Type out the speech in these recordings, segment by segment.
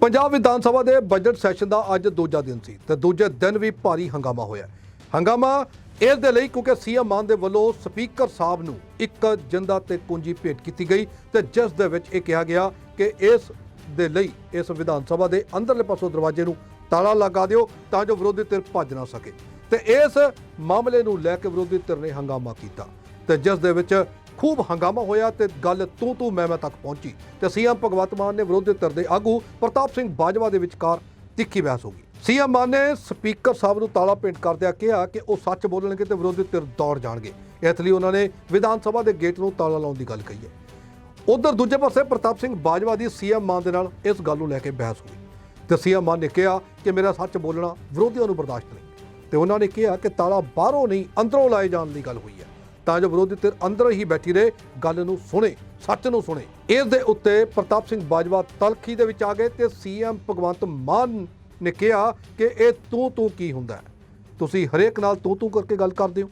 ਪੰਜਾਬ ਵਿਧਾਨ ਸਭਾ ਦੇ budget session ਦਾ ਅੱਜ ਦੂਜਾ ਦਿਨ ਸੀ ਤੇ ਦੂਜੇ ਦਿਨ ਵੀ ਭਾਰੀ ਹੰਗਾਮਾ ਹੋਇਆ ਹੰਗਾਮਾ ਇਸ ਦੇ ਲਈ ਕਿਉਂਕਿ ਸੀਐਮ ਮਾਨ ਦੇ ਵੱਲੋਂ ਸਪੀਕਰ ਸਾਹਿਬ ਨੂੰ ਇੱਕ ਜਿੰਦਾ ਤੇ ਕੁੰਜੀ ਭੇਟ ਕੀਤੀ ਗਈ ਤੇ ਜਿਸ ਦੇ ਵਿੱਚ ਇਹ ਕਿਹਾ ਗਿਆ ਕਿ ਇਸ ਦੇ ਲਈ ਇਸ ਵਿਧਾਨ ਸਭਾ ਦੇ ਅੰਦਰਲੇ ਪਾਸੋਂ ਦਰਵਾਜ਼ੇ ਨੂੰ ਤਾਲਾ ਲਗਾ ਦਿਓ ਤਾਂ ਜੋ ਵਿਰੋਧੀ ਧਿਰ ਭੱਜ ਨਾ ਸਕੇ। ਤੇ ਇਸ ਮਾਮਲੇ ਨੂੰ ਲੈ ਕੇ ਵਿਰੋਧੀ ਧਿਰ ਨੇ ਹੰਗਾਮਾ ਕੀਤਾ ਤੇ ਜਿਸ ਦੇ ਵਿੱਚ ਖੂਬ ਹੰਗਾਮਾ ਹੋਇਆ ਤੇ ਗੱਲ ਤੂੰ ਤੂੰ ਮੈਂ ਮੈਂ ਤੱਕ ਪਹੁੰਚੀ ਤੇ ਸੀਐਮ ਭਗਵੰਤ ਮਾਨ ਨੇ ਵਿਰੋਧੀ ਧਿਰ ਦੇ ਆਗੂ ਪ੍ਰਤਾਪ ਸਿੰਘ ਬਾਜਵਾ ਦੇ ਵਿਚਕਾਰ ਤਿੱਖੀ ਬਹਿਸ ਹੋ ਗਈ। ਸੀਐਮ ਮਾਨ ਨੇ ਸਪੀਕਰ ਸਾਹਿਬ ਨੂੰ ਤਾਲਾ ਪੇਂਟ ਕਰਦਿਆਂ ਕਿਹਾ ਕਿ ਉਹ ਸੱਚ ਬੋਲਣਗੇ ਤੇ ਵਿਰੋਧੀ ਧਿਰ ਦੌੜ ਜਾਣਗੇ। ਇਸ ਲਈ ਉਹਨਾਂ ਨੇ ਵਿਧਾਨ ਸਭਾ ਦੇ ਗੇਟ ਨੂੰ ਤਾਲਾ ਲਾਉਣ ਦੀ ਗੱਲ ਕਹੀ ਹੈ। ਉਧਰ ਦੂਜੇ ਪਾਸੇ ਪ੍ਰਤਾਪ ਸਿੰਘ ਬਾਜਵਾ ਦੀ ਸੀਐਮ ਮਾਨ ਦੇ ਨਾਲ ਇਸ ਗੱਲ ਨੂੰ ਲੈ ਕੇ ਬਹਿਸ ਹੋਈ। ਤੇ ਸੀਐਮ ਮਾਨ ਨੇ ਕਿਹਾ ਕਿ ਮੇਰਾ ਸੱਚ ਬੋਲਣਾ ਵਿਰੋਧੀਆਂ ਨੂੰ ਬਰਦਾਸ਼ਤ ਨਹੀਂ। ਤੇ ਉਹਨਾਂ ਨੇ ਕਿਹਾ ਕਿ ਤਾਲਾ ਬਾਹਰੋਂ ਨਹੀਂ, ਅੰਦਰੋਂ ਲਾਏ ਜਾਣ ਦੀ ਗੱਲ ਹੋਈ ਤਾਂ ਜੋ ਵਿਰੋਧੀ ਧਿਰ ਅੰਦਰ ਹੀ ਬੈਠੀ ਰਹੇ, ਗੱਲ ਨੂੰ ਸੁਣੇ, ਸੱਚ ਨੂੰ ਸੁਣੇ। ਇਸ ਦੇ ਉੱਤੇ ਪ੍ਰਤਾਪ ਸਿੰਘ ਬਾਜਵਾ ਤਲਖੀ ਦੇ ਵਿੱਚ ਆ ਗਏ ਤੇ ਸੀਐਮ ਭਗਵੰਤ ਮਾਨ ਨੇ ਕਿਹਾ ਕਿ ਇਹ ਤੂੰ ਤੂੰ ਕੀ ਹੁੰਦਾ ਤੁਸੀਂ ਹਰੇਕ ਨਾਲ ਤੂੰ ਤੂੰ ਕਰਕੇ ਗੱਲ ਕਰਦੇ ਹੋ।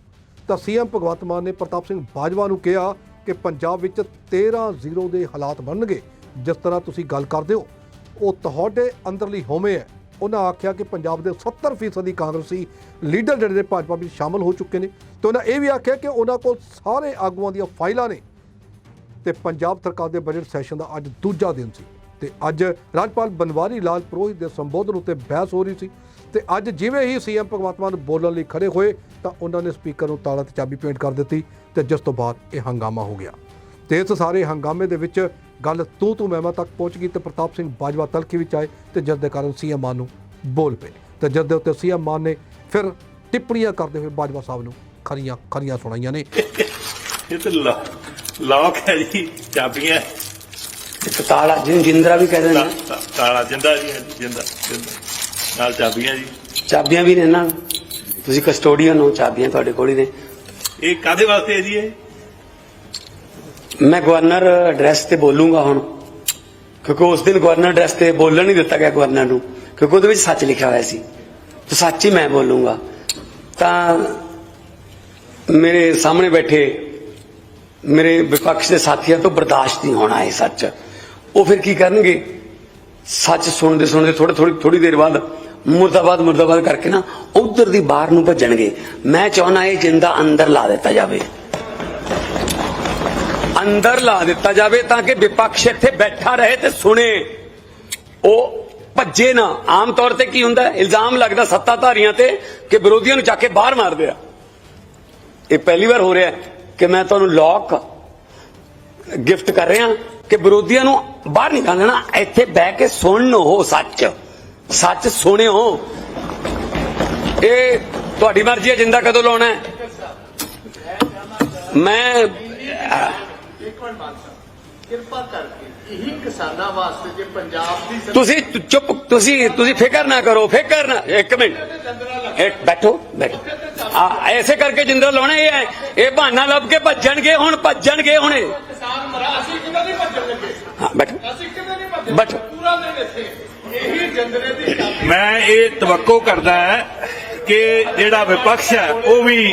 ਤਾਂ ਸੀਐਮ ਭਗਵੰਤ ਮਾਨ ਨੇ ਪ੍ਰਤਾਪ ਸਿੰਘ ਬਾਜਵਾ ਨੂੰ ਕਿਹਾ ਕਿ ਪੰਜਾਬ ਵਿੱਚ 13-0 ਦੇ ਹਾਲਾਤ ਬਣਨਗੇ। ਜਿਸ ਤਰ੍ਹਾਂ ਤੁਸੀਂ ਗੱਲ ਕਰਦੇ ਹੋ, ਉਹ ਤੁਹਾਡੇ ਅੰਦਰਲੀ ਹੋਮੇ ਹੈ। ਉਹਨਾਂ ਆਖਿਆ ਕਿ ਪੰਜਾਬ ਦੇ 70% ਦੀ ਕਾਂਗਰਸੀ ਲੀਡਰ ਜਿਹੜੇ ਨੇ ਭਾਜਪਾ ਵਿੱਚ ਸ਼ਾਮਲ ਹੋ ਚੁੱਕੇ ਨੇ ਤੇ ਉਹਨਾਂ ਇਹ ਵੀ ਆਖਿਆ ਕਿ ਉਹਨਾਂ ਕੋਲ ਸਾਰੇ ਆਗੂਆਂ ਦੀਆਂ ਫਾਈਲਾਂ ਨੇ ਤੇ ਪੰਜਾਬ ਸਰਕਾਰ ਦੇ ਬਜਟ ਸੈਸ਼ਨ ਦਾ ਅੱਜ ਦੂਜਾ ਦਿਨ ਸੀ ਤੇ ਅੱਜ ਰਾਜਪਾਲ ਬਨਵਾਰੀ ਲਾਲ ਪ੍ਰੋਹਿਤ ਦੇ ਸੰਬੋਧਨ ਉੱਤੇ ਬਹਿਸ ਹੋ ਰਹੀ ਸੀ ਤੇ ਅੱਜ ਜਿਵੇਂ ਹੀ ਸੀਐਮ ਭਗਵੰਤ ਮਾਨ ਬੋਲਣ ਲਈ ਖੜੇ ਹੋਏ ਤਾਂ ਉਹਨਾਂ ਨੇ ਸਪੀਕਰ ਨੂੰ ਤਾਲਾ ਤੇ ਚਾਬੀ ਪੇਂਟ ਕਰ ਦਿੱਤੀ ਤੇ ਜਿਸ ਤੋਂ ਬਾਅਦ ਇਹ ਹੰਗਾਮਾ ਹੋ ਗਿਆ। ਤੇ ਇਸ ਸਾਰੇ ਹੰਗਾਮੇ ਦੇ ਵਿੱਚ ਗੱਲ ਤੂੰ ਤੂੰ ਮੈਂ ਮੈਂ ਤੱਕ ਪਹੁੰਚ ਗਈ ਤੇ ਪ੍ਰਤਾਪ ਸਿੰਘ ਬਾਜਵਾ ਤਲਖੀ ਵਿੱਚ ਆਏ ਤੇ ਜਿਸ ਦੇ ਕਾਰਨ ਸੀਐਮ ਮਾਨ ਨੂੰ ਬੋਲ ਪਏ। ਤੇ ਜਿਸ ਦੇ ਉੱਤੇ ਸੀਐਮ ਮਾਨ ਨੇ ਫਿਰ ਟਿੱਪਣੀਆਂ ਕਰਦੇ ਹੋਏ ਬਾਜਵਾ ਸਾਹਿਬ ਨੂੰ ਖਰੀਆਂ ਖਰੀਆਂ ਸੁਣਾਈਆਂ ਨੇ। ਇਹ ਤਾਂ ਲਾ- ਲੌਕ ਹੈ ਜੀ ਚਾਬੀਆਂ। ਇੱਕ ਤਾਲਾ ਜਿਹਨੂੰ ਜਿੰਦਰਾ ਵੀ ਕਹਿੰਦੇ ਨੇ ਤਾਲਾ ਜਿੰਦਾ ਜੀ ਜਿੰਦਾ ਨਾਲ ਚਾਬੀਆਂ ਜੀ। ਚਾਬੀਆਂ ਵੀ ਨੇ ਨਾ। ਤੁਸੀਂ ਕਸਟੋਡੀਅਨ ਹੋ ਚਾਬੀਆਂ ਤੁਹਾਡੇ ਕੋਲ ਹੀ ਨੇ। ਇਹ ਕਾਦੇ ਵਾਸਤੇ ਹੈ ਜੀ ਇਹ? ਮੈਂ ਗਵਰਨਰ ਐਡਰੈਸ ਤੇ ਬੋਲੂੰਗਾ ਹੁਣ। ਕਿਉਂਕਿ ਉਸ ਦਿਨ ਗਵਰਨਰ ਐਡਰੈਸ ਤੇ ਬੋਲਣ ਨਹੀਂ ਦਿੱਤਾ ਗਿਆ ਗਵਰਨਰ ਨੂੰ, ਕਿਉਂਕਿ ਉਹਦੇ ਵਿੱਚ ਸੱਚ ਲਿਖਿਆ ਹੋਇਆ ਸੀ। ਤੇ ਸੱਚ ਹੀ ਮੈਂ ਬੋਲੂੰਗਾ। ਤਾਂ ਮੇਰੇ ਸਾਹਮਣੇ ਬੈਠੇ ਮੇਰੇ ਵਿਪਕਸ਼ ਦੇ ਸਾਥੀਆਂ ਤੋਂ ਬਰਦਾਸ਼ਤ ਨਹੀਂ ਹੋਣਾ ਇਹ ਸੱਚ। ਉਹ ਫਿਰ ਕੀ ਕਰਨਗੇ? ਸੱਚ ਸੁਣਦੇ ਸੁਣਦੇ ਥੋੜੀ ਥੋੜੀ ਥੋੜੀ ਦੇਰ ਬਾਅਦ ਮੁਰਦਾਬਾਦ ਮੁਰਦਾਬਾਦ ਕਰਕੇ ਨਾ ਉਧਰ ਦੀ ਬਾਹਰ ਨੂੰ ਭੱਜਣਗੇ। ਮੈਂ ਚਾਹਣਾ ਇਹ ਜਿੰਦਾ ਅੰਦਰ ਲਾ ਦਿੱਤਾ ਜਾਵੇ। ਅੰਦਰ ਲਾ ਦਿੱਤਾ ਜਾਵੇ ਤਾਂ ਕਿ ਵਿਪਕਸ਼ ਇੱਥੇ ਬੈਠਾ ਰਹੇ ਤੇ ਸੁਣੇ। ਉਹ ਭੱਜੇ ਨਾ। ਆਮ ਤੌਰ ਤੇ ਕੀ ਹੁੰਦਾ? ਇਲਜ਼ਾਮ ਲੱਗਦਾ ਸੱਤਾਧਾਰੀਆਂ ਤੇ ਕਿ ਵਿਰੋਧੀਆਂ ਨੂੰ ਚੱਕ ਕੇ ਬਾਹਰ ਮਾਰਦੇ ਆ। ਇਹ ਪਹਿਲੀ ਵਾਰ ਹੋ ਰਿਹਾ ਕਿ ਮੈਂ ਤੁਹਾਨੂੰ ਲੋਕ ਗਿਫਟ ਕਰ ਰਿਹਾ ਕਿ ਵਿਰੋਧੀਆਂ ਨੂੰ ਬਾਹਰ ਨਿਕਾਲ ਲੈਣਾ ਇੱਥੇ ਬਹਿ ਕੇ ਸੁਣੋ ਸੱਚ। ਸੱਚ ਸੁਣਿਓ। ਇਹ ਤੁਹਾਡੀ ਮਰਜ਼ੀ ਹੈ। ਜਿੰਦਾ ਕਦੋਂ ਲਾਉਣਾ ਮੈਂ ਕਿਰਪਾ ਕਰਕੇ ਇਹੀ ਕਿਸਾਨਾਂ ਵਾਸਤੇ ਜੇ ਪੰਜਾਬ ਦੀ ਤੁਸੀਂ ਚੁੱਪ ਤੁਸੀਂ ਤੁਸੀਂ ਫਿਕਰ ਨਾ ਕਰੋ ਫਿਕਰ ਨਾ ਇੱਕ ਮਿੰਟ। ਇੱਕ ਬੈਠੋ ਬੈਠੋ। ਆ ਐਸੇ ਕਰਕੇ ਜਿੰਦਾ ਲਾਉਣਾ ਇਹ ਹੈ। ਇਹ ਬਹਾਨਾ ਲੱਭ ਕੇ ਭੱਜਣਗੇ ਹੁਣ ਭੱਜਣਗੇ ਹੁਣੇ ਕਿਸਾਨ ਮਰਾ ਅਸੀਂ ਕਿਵੇਂ ਨਹੀਂ ਭੱਜਣ ਲੱਗੇ? ਹਾਂ ਬੈਠੋ। ਅਸੀਂ ਕਿਵੇਂ ਨਹੀਂ ਭੱਜਣ ਬੈਠੋ। ਪੂਰਾ ਦਿਨ ਇੱਥੇ। ਇਹੀ ਜੰਦਰੇ ਦੀ ਚਾਬੀ ਮੈਂ ਇਹ ਤਵੱਕੋ ਕਰਦਾ ਹੈ ਕਿ ਜਿਹੜਾ ਵਿਪਕਸ਼ ਹੈ ਉਹ ਵੀ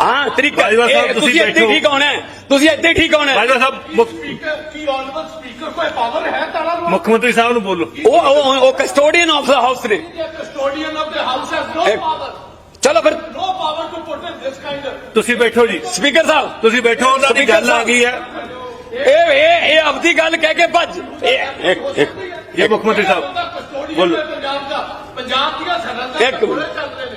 ਹਾਂ ਤਰੀਕਾ ਬਾਜਵਾ ਸਾਹਿਬ, ਇਹ ਤੁਸੀਂ ਤੁਸੀਂ ਇੱਥੇ ਬੈਠੋ। ਠੀਕ ਹੋਣਾ ਹੈ ਤੁਸੀਂ ਇੱਥੇ ਠੀਕ ਹੋਣਾ ਹੈ। ਬਾਜਵਾ ਸਾਹਿਬ ਮੁੱਖ- ਸਪੀਕਰ ਕੀ ਆਨਵਰ ਸਪੀਕਰ ਕੋਈ ਪਾਵਰ ਹੈ ਤਾਲਾ ਨੂੰ ਮੁੱਖ ਮੰਤਰੀ ਸਾਹਿਬ ਨੂੰ ਬੋਲੋ। ਉਹ ਉਹ ਉਹ ਕਸਟੋਡੀਅਨ ਆਫ ਦਾ ਹਾਊਸ ਨੇ। Custodian of the house has no ਇੱਕ- ਪਾਵਰ ਚਲੋ ਫਿਰ no power to put in this kind ਤੁਸੀਂ ਬੈਠੋ ਜੀ। ਸਪੀਕਰ ਸਾਹਿਬ। ਤੁਸੀਂ ਬੈਠੋ ਉਹਨਾਂ ਦੀ ਗੱਲ ਆ ਗਈ ਹੈ। ਇਹ ਇਹ ਇਹ ਆਪਦੀ ਗੱਲ ਕਹਿ ਕੇ ਭੱਜ। ਇਹ ਇੱਕ ਇੱਕ ਜੀ ਮੁੱਖ ਮੰਤਰੀ ਸਾਹਿਬ ਕਸਟੋਡੀਅਨ ਬੋਲੋ। ਹੈ ਪੰਜਾਬ ਦਾ। ਪੰਜਾਬ ਦੀਆਂ ਸਰਹੱਦਾਂ ਇੱਕ ਤੇ ਮਿੰਟ। ਚੱਲ ਰਹੇ ਨੇ।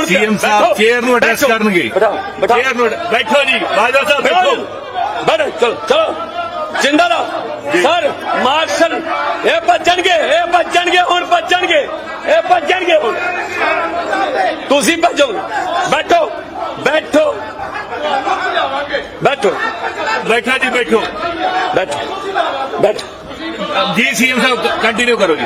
ਸੀਐਮ ਬੈਠੋ, ਸਾਹਿਬ ਚੇਅਰ ਨੂੰ ਐਡਰੈਸ ਬੈਠੋ, ਕਰਨਗੇ ਬਿਠਾਓ, ਬਿਠਾਓ। ਚੇਅਰ ਨੂੰ ਬੈਠੋ ਜੀ ਬਾਜਵਾ ਸਾਹਿਬ ਬੈਠੋ ਬੈਠੋ ਚਲੋ ਚਲੋ ਜਿੰਦਾ ਰਹੋ ਸਰ ਮਾਰਸ਼ਲ ਇਹ ਭੱਜਣਗੇ ਇਹ ਭੱਜਣਗੇ ਹੁਣ ਭੱਜਣਗੇ ਇਹ ਭੱਜਣਗੇ ਹੁਣ ਤੁਸੀਂ ਭੱਜੋ ਬੈਠੋ ਬੈਠੋ ਬੈਠੋ ਬੈਠਾ ਜੀ ਬੈਠੋ ਬੈਠੋ ਬੈਠੋ ਜੀ ਸੀਐਮ ਸਾਹਿਬ ਕੰਟੀਨਿਊ ਕਰੋ ਜੀ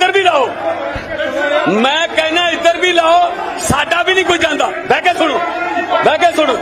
ਇੱਧਰ ਵੀ ਲਾਓ। ਮੈਂ ਕਹਿੰਦਾ ਇੱਧਰ ਵੀ ਲਾਓ, ਸਾਡਾ ਵੀ ਨਹੀਂ ਕੋਈ ਜਾਂਦਾ। ਬਹਿ ਕੇ ਸੁਣੋ, ਬਹਿ ਕੇ ਸੁਣੋ।